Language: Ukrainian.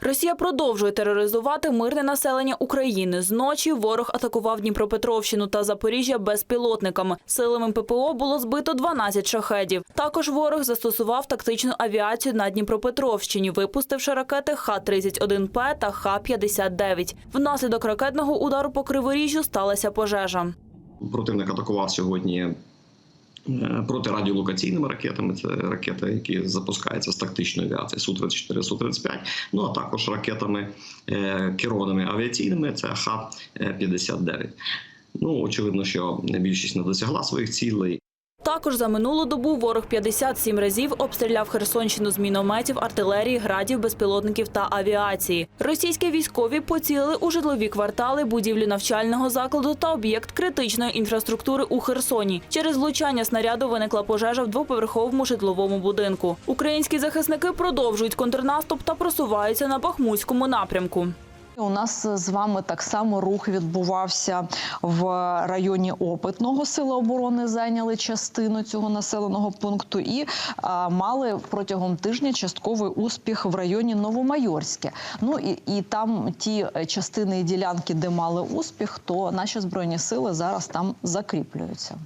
Росія продовжує тероризувати мирне населення України. Зночі ворог атакував Дніпропетровщину та Запоріжжя безпілотниками. Силами ППО було збито 12 шахедів. Також ворог застосував тактичну авіацію на Дніпропетровщині, випустивши ракети Х-31П та Х-59. Внаслідок ракетного удару по Криворіжжю сталася пожежа. Противник атакував сьогодні протирадіолокаційними ракетами. Це ракети, які запускаються з тактичної авіації Су-34, Су-35, ну а також ракетами е, керованими авіаційними. Це Х-59. Ну очевидно, що більшість не досягла своїх цілей. Також за минулу добу ворог 57 разів обстріляв Херсонщину з мінометів, артилерії, градів, безпілотників та авіації. Російські військові поцілили у житлові квартали, будівлю навчального закладу та об'єкт критичної інфраструктури у Херсоні. Через влучання снаряду виникла пожежа в двоповерховому житловому будинку. Українські захисники продовжують контрнаступ та просуваються на Бахмутському напрямку. У нас з вами так само рух відбувався в районі Опитного. Сили оборони зайняли частину цього населеного пункту і а, мали протягом тижня частковий успіх в районі Новомайорське. Ну і, і там ті частини і ділянки, де мали успіх, то наші збройні сили зараз там закріплюються.